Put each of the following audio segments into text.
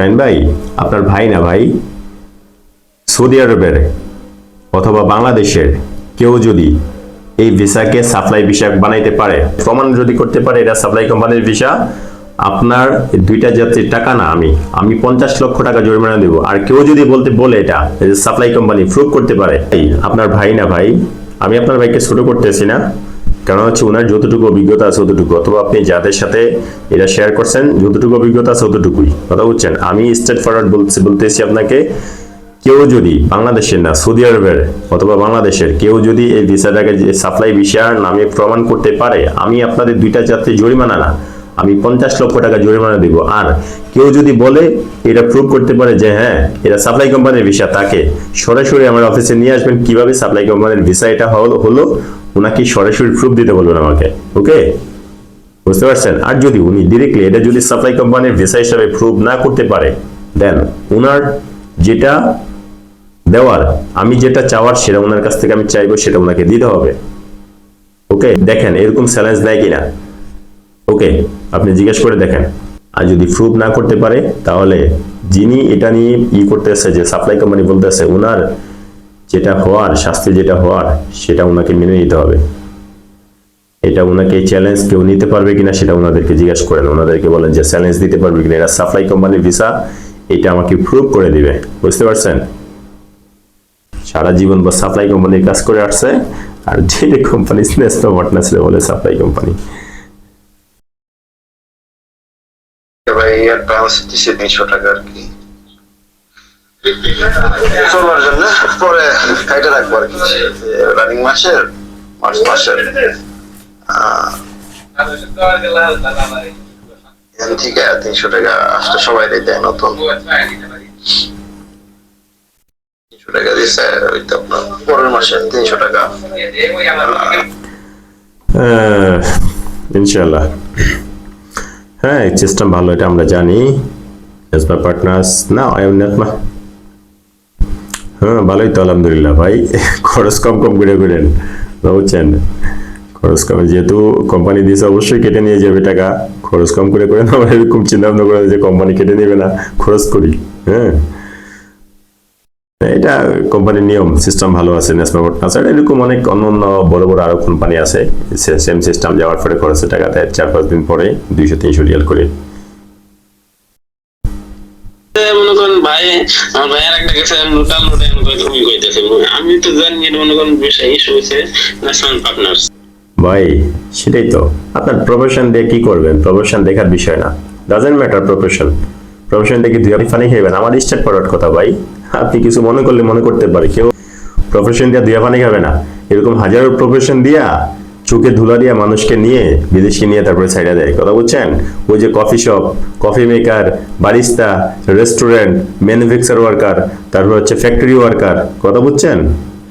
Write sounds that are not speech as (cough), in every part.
শাহিন ভাই, আপনার ভাই না ভাই? সৌদি আরবের অথবা বাংলাদেশের কেউ যদি এই ভিসাকে সাপ্লাই ভিসা বানাইতে পারে, প্রমাণ যদি করতে পারে এটা সাপ্লাই কোম্পানির ভিসা, আপনার দুইটা যাত্রীর টাকা না আমি আমি পঞ্চাশ লক্ষ টাকা জরিমানা দেবো। আর কেউ যদি বলতে বলে এটা সাপ্লাই কোম্পানি প্রুভ করতে পারে আপনার ভাই না ভাই, আমি আপনার ভাইকে ছোট করতেছি না। কারণ হচ্ছে ওনার যতটুকু অভিজ্ঞতা আছে ততটুকু অথবা আপনি যাদের সাথে এটা শেয়ার করছেন, যতটুকু অভিজ্ঞতা আছে ততটুকুই কথা বুঝছেন? আমি স্টেট ফরওয়ার্ড বলছি বলতেছি আপনাকে, কেউ যদি বাংলাদেশের না, সৌদি আরবের অথবা বাংলাদেশের কেউ যদি এই ভিসাটাকে সাপ্লাই ভিসার নামে প্রমাণ করতে পারে, আমি আপনাদের দুইটা যাত্রী জরিমানা না, আমি পঞ্চাশ লক্ষ টাকা জরিমানা দিব। আর কেউ যদি বলে, এটা প্রুভ করতে পারে যে হ্যাঁ এটা সাপ্লাই কোম্পানির ভিসা তাকে সরাসরি আমার অফিসে নিয়ে আসবেন। কীভাবে সাপ্লাই কোম্পানির ভিসা এটা হলো ওনাকে সরাসরি প্রুফ দিতে বলবেন আমাকে ওকে বুঝতে পারছেন? আর যদি উনি ডিরেক্টলি এটা যদি সাপ্লাই কোম্পানির ভিসা হিসাবে প্রুভ না করতে পারে দেন ওনার যেটা দেওয়ার, আমি যেটা চাওয়ার সেটা ওনার কাছ থেকে আমি চাইব, সেটা ওনাকে দিতে হবে ওকে দেখেন এরকম চ্যালেঞ্জ দেয় কিনা ওকে আপনি জিজ্ঞেস করে দেখেন। আর যদি প্রুভ না করতে পারে, তাহলে যিনি এটা নিয়ে ই করতে করতেছে, যে সাপ্লাই কোম্পানি বলতে বলতেছে ওনার যেটা হওয়ার, শাস্তি যেটা হওয়ার, সেটা ওনাকে মেনে নিতে হবে। এটা ওনাকে চ্যালেঞ্জ কেউ নিতে পারবে কিনা সেটা ওনাদেরকে জিজ্ঞাসা করেন। ওনাদেরকে বলেন যে চ্যালেঞ্জ দিতে পারবে কিনা? এটা সাপ্লাই কোম্পানির ভিসা এটা আমাকে প্রুভ করে দিবে। বুঝতে পারছেন? সারা জীবন বা সাপ্লাই কোম্পানির কাজ করে আসছে, আর যে কোম্পানি স্নেস্ট পার্টনার ছিল বলে সাপ্লাই কোম্পানি ভাই অ্যাডভান্স দিছে তিনশো টাকা আর কি। চলার জন্য পরে রাখব আর কি রানিং মাসের মার্চ মাসের। এখান থেকে তিনশো টাকা আসলে সবাই দেয় নতুন। তিনশো টাকা দিচ্ছে ওই তো আপনার পরের মাসে তিনশো টাকা। ইনশাল্লাহ হ্যাঁ সিস্টেম ভালো, এটা আমরা জানি। এস বাই পার্টনার্স না আই এম হ্যাঁ ভালোই তো, আলহামদুলিল্লাহ। ভাই, খরচ কম কম করে করেন বুঝছেন খরচ কম, যেহেতু কোম্পানি দিয়েছে, অবশ্যই কেটে নিয়ে যাবে টাকা। খরচ কম করে করেন আমরা এরকম চিন্তা ভাবনা করে যে কোম্পানি কেটে নেবে না, খরচ করি হ্যাঁ। এটা কোম্পানির নিয়ম সিস্টেম ভালো আছে ন্যাশনাল পার্টনার্স এরকম অনেক অন্য অন্য বড় বড় আরও কোম্পানি আছে সেম সিস্টেম যাওয়ার পরে খরচের টাকা দেয় চার, পাঁচ দিন পরে দুইশো, তিনশো রিয়াল করে। ভাই, আমার একটা কইতেছে। আমি তো জানি এটা বিষয় ইস্যু হয়েছে ন্যাশনাল পার্টনার্স ভাই, সেটাই তো। আপনার প্রফেশন দিয়ে কি করবেন? প্রফেশন দেখার বিষয় না। ডাজেন্ট ম্যাটার প্রফেশন প্রফেশন দেখে দুই আপনি ফানি খাইবেন। আমার স্টার্ট করার কথা, ভাই। আপনি কিছু মনে করলে মনে করতে পারে। কেউ প্রফেশন দিয়ে দুই খাবে না। এরকম হাজারো প্রফেশন দিয়া চোখে ধুলা দিয়া মানুষকে নিয়ে বিদেশি নিয়ে তারপরে ছাইড়া দেয়। কথা বলছেন? ওই যে coffee shop coffee maker barista restaurant manufacture worker তারপর হচ্ছে ফ্যাক্টরি ওয়ার্কার কথা বুঝছেন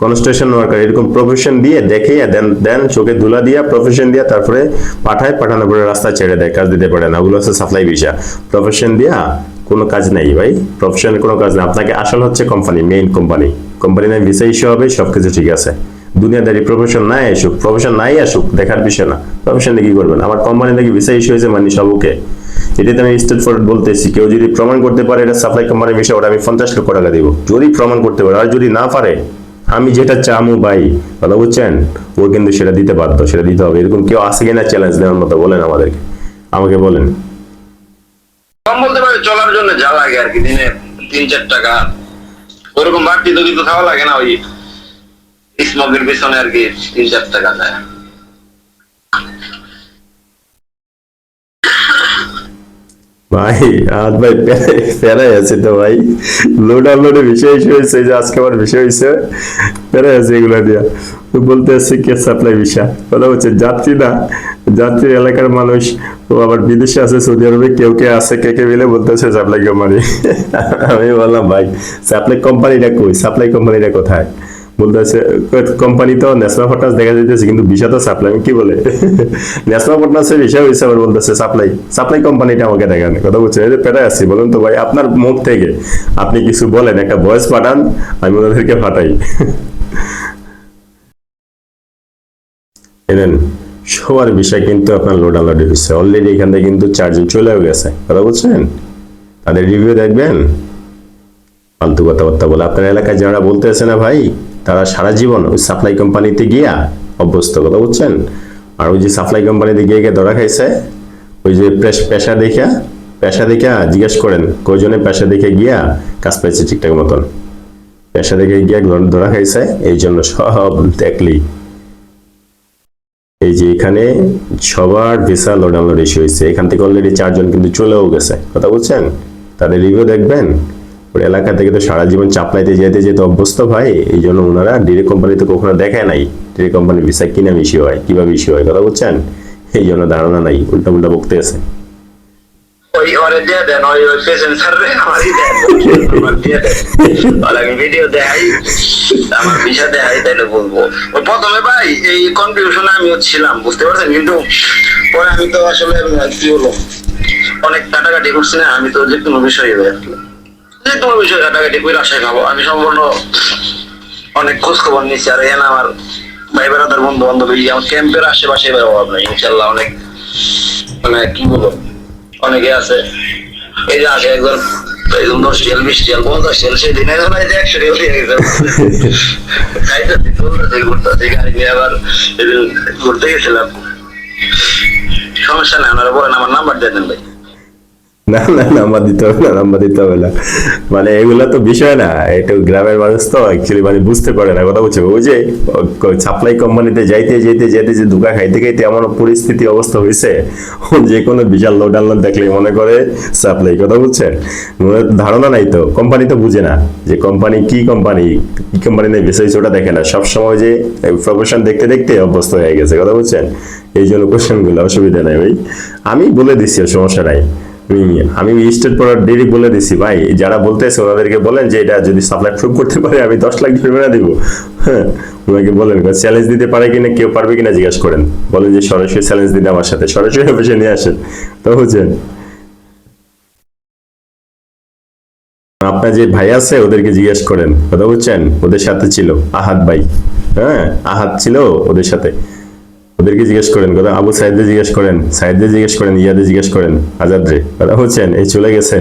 কনস্ট্রাকশন ওয়ার্কার এরকম প্রফেশন দিয়ে দেখে দেন দেন চোখে ধুলা দিয়া প্রফেশন দিয়া তারপরে পাঠায়, পাঠানোর পরে রাস্তা ছেড়ে দেয়, কাজ দিতে পারে না। ওগুলো হচ্ছে সাপ্লাই ভিসা প্রফেশন দিয়া কোনো কাজ নেই ভাই। প্রফেশনের কোনো কাজ নেই। আপনাকে আসল হচ্ছে কোম্পানি মেইন কোম্পানি কোম্পানি নাই ভিসা ইস্যু হবে, সবকিছু ঠিক আছে। দুনিয়াদারি প্রফেশন নাই আসুক প্রফেশন নাই আসুক, দেখার বিষয় না। প্রফেশন কি করবেন? আমার কোম্পানি থেকে ভিসা ইস্যু হয়েছে মানে সব ওকে এটাই তো আমি স্টেট ফরওয়ার্ড বলতেছি, কেউ যদি প্রমাণ করতে পারে এটা সাপ্লাই কোম্পানির বিষয় ওটা আমি পঞ্চাশ লক্ষ টাকা দিব। যদি প্রমাণ করতে পারে, আর যদি না পারে, আমি যেটা চামু ভাই, কথা বুঝছেন? ও কিন্তু সেটা দিতে বাধ্য, সেটা দিতে হবে। এরকম কেউ আসে কিনা চ্যালেঞ্জ দেওয়ার মতো বলেন আমাদেরকে। আমাকে বলেন। চলার জন্য যা লাগে আর কি, দিনে তিন চার টাকা। ওরকম বাড়তি তো কিছু খাওয়া লাগে না ওই স্মোকের পিছনে আর কি চার টাকা যায় ভাই, আজ ভাই প্যারাই আছে তো ভাই। লোড আনলোডের বিষয় হয়েছে যে আজকে আমার বিষয় হয়েছে। প্যারাই আছে এগুলো দিয়া। বলতে আসছে কে সাপ্লাই ভিসা কথা হচ্ছে যাত্রী না, যাত্রী এলাকার মানুষ। ও আবার বিদেশে আছে, সৌদি আরবে, কেউ কে আছে, কে কে মিলে বলতেছে সাপ্লাই কোম্পানি আমি বললাম, ভাই সাপ্লাই কোম্পানিটা কই? সাপ্লাই কোম্পানিটা কোথায়? বলতেছে কোম্পানি তো ন্যাশনাল পার্টনার্স দেখা যাইতেছে, কিন্তু ভিসা তো সাপ্লাই কি বলে? (laughs) ন্যাশনাল পার্টনার্সের ভিসা হয়েছে আবার বলতেছে সাপ্লাই সাপ্লাই কোম্পানিটা আমাকে দেখান। কথা বলছে পেটায় আছি, বলুন তো ভাই, আপনার মুখ থেকে আপনি কিছু বলেন, একটা ভয়েস পাঠান, আমি ওনাদেরকে পাঠাই। (laughs) এলেন সবার বিষয় কিন্তু আপনার লোড আনলোড হয়েছে অলরেডি এখান থেকে কিন্তু চারজন চলেও গেছে। কথা বলছেন? তাদের রিভিউ দেখবেন? ফালতু কথাবার্তা বলে। আপনার এলাকায় যারা বলতেছে না ভাই তারা সারা জীবন ওই সাপ্লাই কোম্পানিতে গিয়া অভ্যস্ত কথা বুঝছেন? আর ওই যে সাপ্লাই কোম্পানিতে গিয়ে গিয়ে ধরা খাইছে, ওই যে পেশা দেখা পেশা দেখা জিজ্ঞেস করেন, কয়জনে পেশা দেখে গিয়া কাজ পাইছে ঠিকঠাক মতন? পেশা দেখে গিয়া ধরা খাইছে, এই জন্য সব দেখলি। এই যে এখানে সবার ভিসা লোডানোর ইস্যু হয়েছে এখান থেকে অলরেডি চারজন কিন্তু চলেও গেছে। কথা বুঝছেন? তাদের রিভিউ দেখবেন ওই এলাকা থেকে তো সারা জীবন চাপলাইতে যেতে যেতে অভ্যস্ত ভাই এই জন্য ওনারা ডিরেক্ট কোম্পানিতে কখনো দেখায় নাই। ডিরেক্ট কোম্পানি ভিসা কিনা ইস্যু হয়, কীভাবে ইস্যু হয়, কথা বুঝছেন এই জন্য ধারণা নাই উল্টা উল্টা বকতে আছে। ওরে ভিডিও আমার বলব। ভাই, এই ছিলাম, বুঝতে পারছেন? আমি তো আসলে কি হলো অনেক কাটাকাটি করছি না, আমি তো যে কোনো বিষয়ে যে কোনো বিষয়ে কাটাকাটি করে আশায় খাব। আমি সম্পূর্ণ অনেক খোঁজ খবর নিচ্ছি আর এখানে আমার ভাই বেড়াদার বন্ধু বান্ধব এই আমার ক্যাম্পের আশেপাশে অভাব ইনশাল্লাহ অনেক মানে কি বলব? অনেকে আছে। এই যে একজন একজন দশ দিয়ে গাড়ি নিয়ে আবার ঘুরতে গেছিলাম। সমস্যা নেই আমার নাম্বার দিয়ে দেন ভাই। না না নাম্বার দিতে হবে না, নাম্বার দিতে হবে না। মানে এগুলো তো বিষয় না এটা গ্রামের মানুষ তো অ্যাকচুয়ালি মানে বুঝতে পারে না কথা বলছে। যে সাপ্লাই কোম্পানিতে যাইতে যে খাইতে খাইতে এমন পরিস্থিতি অবস্থা হয়েছে যে কোনো বিশাল লোড দেখলে মনে করে সাপ্লাই কথা বুঝছেন মনে ধারণা নাই তো কোম্পানি তো বুঝে না যে কোম্পানি কি কোম্পানি কি কোম্পানি নেই বিষয় ওটা দেখে না। সবসময় যে প্রফেশন দেখতে দেখতে অভ্যস্ত হয়ে গেছে, কথা বলছেন? এই জন্য কোশ্চেনগুলো অসুবিধা নাই ভাই। আমি বলে দিচ্ছি সমস্যা নাই। আমি- আমি স্টেট পড়ার দেরি বলে দিছি, ভাই। যারা বলতেছে, ওনাদেরকে বলেন যে এটা যদি সাপ্লাই প্রুভ করতে পারে, আমি দশ লাখ জরিমানা দিব। হ্যাঁ ওনাকে বলেন চ্যালেঞ্জ দিতে পারে কিনা কেউ পারবে কিনা জিজ্ঞেস করেন। বলেন যে, সরাসরি চ্যালেঞ্জ দিন আমার সাথে, সরাসরি অফিসে নিয়ে আসেন। তো বুঝছেন? আপনার যে ভাই আছে, ওদেরকে জিজ্ঞেস করেন। কথা বুঝছেন? ওদের সাথে ছিল আহাত ভাই। হ্যাঁ আহাত ছিল ওদের সাথে। ওদেরকে জিজ্ঞেস করেন, কথা আবু সাইদে জিজ্ঞেস করেন সাইদে জিজ্ঞেস করেন ইয়াদে জিজ্ঞেস করেন আজাদ রে কথা হচ্ছেন এই চলে গেছে।